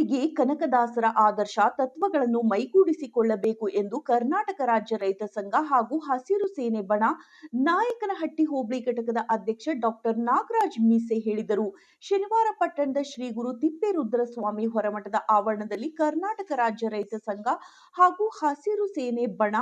ಪೀಳಿಗೆ ಕನಕದಾಸರ ಆದರ್ಶ ತತ್ವಗಳನ್ನು ಮೈಗೂಡಿಸಿಕೊಳ್ಳಬೇಕು ಎಂದು ಕರ್ನಾಟಕ ರಾಜ್ಯ ರೈತ ಸಂಘ ಹಾಗೂ ಹಸಿರು ಸೇನೆ ಬಣ ನಾಯಕನಹಟ್ಟಿ ಹೋಬಳಿ ಘಟಕದ ಅಧ್ಯಕ್ಷ ಡಾಕ್ಟರ್ ನಾಗರಾಜ್ ಮೀಸೆ ಹೇಳಿದರು. ಶನಿವಾರ ಪಟ್ಟಣದ ಶ್ರೀ ಗುರು ತಿಪ್ಪೇರುದ್ರಸ್ವಾಮಿ ಹೊರಮಠದ ಆವರಣದಲ್ಲಿ ಕರ್ನಾಟಕ ರಾಜ್ಯ ರೈತ ಸಂಘ ಹಾಗೂ ಹಸಿರು ಸೇನೆ ಬಣ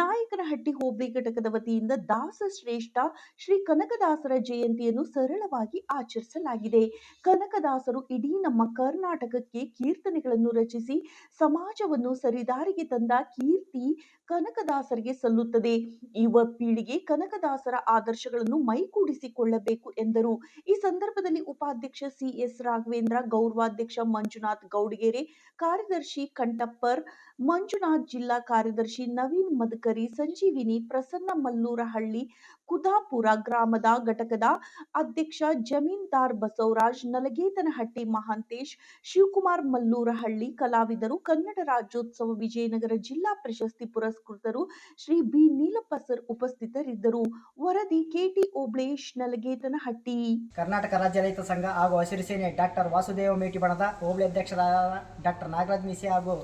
ನಾಯಕನಹಟ್ಟಿ ಹೋಬಳಿ ಘಟಕದ ವತಿಯಿಂದ ದಾಸ ಶ್ರೇಷ್ಠ ಶ್ರೀ ಕನಕದಾಸರ ಜಯಂತಿಯನ್ನು ಸರಳವಾಗಿ ಆಚರಿಸಲಾಗಿದೆ. ಕನಕದಾಸರು ಇಡೀ ನಮ್ಮ ಕರ್ನಾಟಕಕ್ಕೆ ಕೀರ್ತನೆಗಳನ್ನು ರಚಿಸಿ ಸಮಾಜವನ್ನು ಸರಿದಾರಿಗೆ ತಂದ ಕೀರ್ತಿ ಕನಕದಾಸರಿಗೆ ಸಲ್ಲುತ್ತದೆ. ಯುವ ಪೀಳಿಗೆ ಕನಕದಾಸರ ಆದರ್ಶಗಳನ್ನು ಮೈಗೂಡಿಸಿಕೊಳ್ಳಬೇಕು ಎಂದರು. ಈ ಸಂದರ್ಭದಲ್ಲಿ ಉಪಾಧ್ಯಕ್ಷ ಸಿಎಸ್ ರಾಘವೇಂದ್ರ, ಗೌರವಾಧ್ಯಕ್ಷ ಮಂಜುನಾಥ್ ಗೌಡಗೆರೆ, ಕಾರ್ಯದರ್ಶಿ ಕಂಟಪ್ಪರ್ ಮಂಜುನಾಥ್ ಜಿಲ್ಲಾ ಕಾರ್ಯದರ್ಶಿ ನವೀನ್ ಮದಕರಿ, ಸಂಜೀವಿನಿ ಪ್ರಸನ್ನ ಮಲ್ಲೂರಹಳ್ಳಿ ಕುದಾಪುರ ಗ್ರಾಮದ ಘಟಕದ ಅಧ್ಯಕ್ಷ ಜಮೀನ್ದಾರ್ ಬಸವರಾಜ್ ನಲಗೇತನಹಟ್ಟಿ ಮಹಾಂತೇಶ್ ಶಿವಕುಮಾರ್ ಮಲ್ಲೂರಹಳ್ಳಿ ಕಲಾವಿದರು, ಕನ್ನಡ ರಾಜ್ಯೋತ್ಸವ ವಿಜಯನಗರ ಜಿಲ್ಲಾ ಪ್ರಶಸ್ತಿ ಪುರಸ್ಕೃತರು ಶ್ರೀ ಬಿ. ನೀಲಪ್ಪ ಸರ್ ಉಪಸ್ಥಿತರಿದ್ದರು. ವರದಿ ಕೆಟಿ ಓಬ್ಳೇಶ್, ನಲಗೇತನಹಟ್ಟಿ. ಕರ್ನಾಟಕ ರಾಜ್ಯ ರೈತ ಸಂಘ ಹಾಗೂ ಹಸಿರು ಸೇನೆ ಡಾಕ್ಟರ್ ವಾಸುದೇವ ಮೇಟಿ ಬಣದ ಹೋಬಳಿ ಅಧ್ಯಕ್ಷರಾದ ಡಾಕ್ಟರ್ ನಾಗರಾಜ್ ಮಿಸಿ ಹಾಗೂ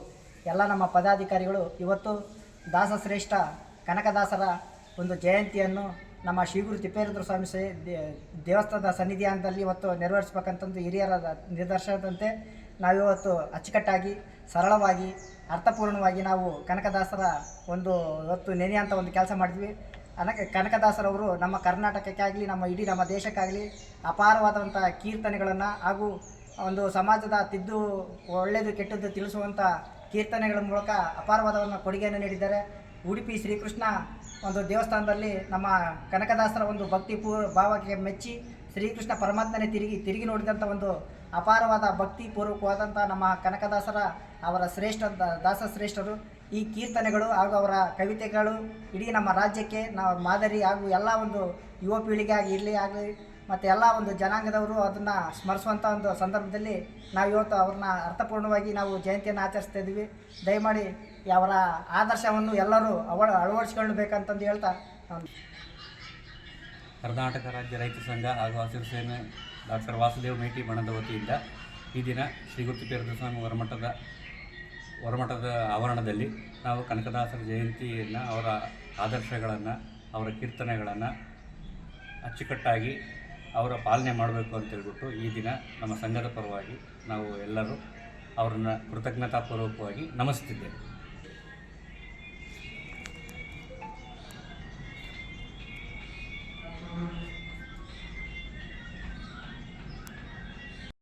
ಎಲ್ಲ ನಮ್ಮ ಪದಾಧಿಕಾರಿಗಳು ಇವತ್ತು ದಾಸಶ್ರೇಷ್ಠ ಕನಕದಾಸರ ಒಂದು ಜಯಂತಿಯನ್ನು ನಮ್ಮ ಶ್ರೀಗುರು ತಿಪ್ಪೇರುದ್ರ ಸ್ವಾಮಿ ದೇವಸ್ಥಾನದ ಸನ್ನಿಧಾನದಲ್ಲಿ ಇವತ್ತು ನೆರವೇರಿಸಬೇಕಂತಂದು ಹಿರಿಯರ ನಿರ್ದೇಶನದಂತೆ ನಾವಿವತ್ತು ಅಚ್ಚುಕಟ್ಟಾಗಿ, ಸರಳವಾಗಿ, ಅರ್ಥಪೂರ್ಣವಾಗಿ ನಾವು ಕನಕದಾಸರ ಒಂದು ಇವತ್ತು ಅಂತ ಒಂದು ಕೆಲಸ ಮಾಡಿದ್ವಿ. ಅನಕ, ಕನಕದಾಸರವರು ನಮ್ಮ ಕರ್ನಾಟಕಕ್ಕಾಗಲಿ, ನಮ್ಮ ಇಡೀ ನಮ್ಮ ದೇಶಕ್ಕಾಗಲಿ ಅಪಾರವಾದಂಥ ಕೀರ್ತನೆಗಳನ್ನು ಹಾಗೂ ಒಂದು ಸಮಾಜದ ತಿದ್ದು ಒಳ್ಳೆಯದು ಕೆಟ್ಟದ್ದು ತಿಳಿಸುವಂಥ ಕೀರ್ತನೆಗಳ ಮೂಲಕ ಅಪಾರವಾದ ಒಂದು ಕೊಡುಗೆಯನ್ನು ನೀಡಿದ್ದಾರೆ. ಉಡುಪಿ ಶ್ರೀಕೃಷ್ಣ ಒಂದು ದೇವಸ್ಥಾನದಲ್ಲಿ ನಮ್ಮ ಕನಕದಾಸರ ಒಂದು ಭಕ್ತಿ ಪೂ, ಭಾವಕ್ಕೆ ಮೆಚ್ಚಿ ಶ್ರೀಕೃಷ್ಣ ಪರಮಾತ್ಮನೇ ತಿರುಗಿ ತಿರುಗಿ ನೋಡಿದಂಥ ಒಂದು ಅಪಾರವಾದ ಭಕ್ತಿ ಪೂರ್ವಕವಾದಂಥ ನಮ್ಮ ಕನಕದಾಸರ, ಅವರ ಶ್ರೇಷ್ಠ ದಾಸ ಶ್ರೇಷ್ಠರು, ಈ ಕೀರ್ತನೆಗಳು ಹಾಗೂ ಅವರ ಕವಿತೆಗಳು ಇಡೀ ನಮ್ಮ ರಾಜ್ಯಕ್ಕೆ ನಾವು ಮಾದರಿ ಹಾಗೂ ಎಲ್ಲ ಒಂದು ಯುವ ಪೀಳಿಗೆ ಆಗಿ ಇರಲಿ, ಆಗಲಿ, ಮತ್ತು ಎಲ್ಲ ಒಂದು ಜನಾಂಗದವರು ಅದನ್ನು ಸ್ಮರಿಸುವಂಥ ಒಂದು ಸಂದರ್ಭದಲ್ಲಿ ನಾವು ಇವತ್ತು ಅವ್ರನ್ನ ಅರ್ಥಪೂರ್ಣವಾಗಿ ನಾವು ಜಯಂತಿಯನ್ನು ಆಚರಿಸ್ತಾ ಇದ್ದೀವಿ. ದಯಮಾಡಿ ಅವರ ಆದರ್ಶವನ್ನು ಎಲ್ಲರೂ ಅವ ಅಳವಡಿಸ್ಕೊಳ್ಬೇಕಂತಂದು ಹೇಳ್ತಾ ಕರ್ನಾಟಕ ರಾಜ್ಯ ರೈತ ಸಂಘ ಹಾಗೂ ಹಸಿರು ಸೇನೆ ಡಾಕ್ಟರ್ ವಾಸುದೇವ್ ಮೇಟಿ ಬಣದ ವತಿಯಿಂದ ಈ ದಿನ ಶ್ರೀ ಗುರುತಿಪೇರದ ಸ್ವಾಮಿ ಹೊರಮಠದ ಹೊರಮಠದ ಆವರಣದಲ್ಲಿ ನಾವು ಕನಕದಾಸರ ಜಯಂತಿಯನ್ನು, ಅವರ ಆದರ್ಶಗಳನ್ನು, ಅವರ ಕೀರ್ತನೆಗಳನ್ನು ಅಚ್ಚುಕಟ್ಟಾಗಿ ಅವರ ಪಾಲನೆ ಮಾಡಬೇಕು ಅಂತೇಳ್ಬಿಟ್ಟು ಈ ದಿನ ನಮ್ಮ ಸಂಘದ ಪರವಾಗಿ ನಾವು ಎಲ್ಲರೂ ಅವರನ್ನು ಕೃತಜ್ಞತಾಪೂರ್ವಕವಾಗಿ ನಮಿಸ್ತಿದ್ದೇವೆ.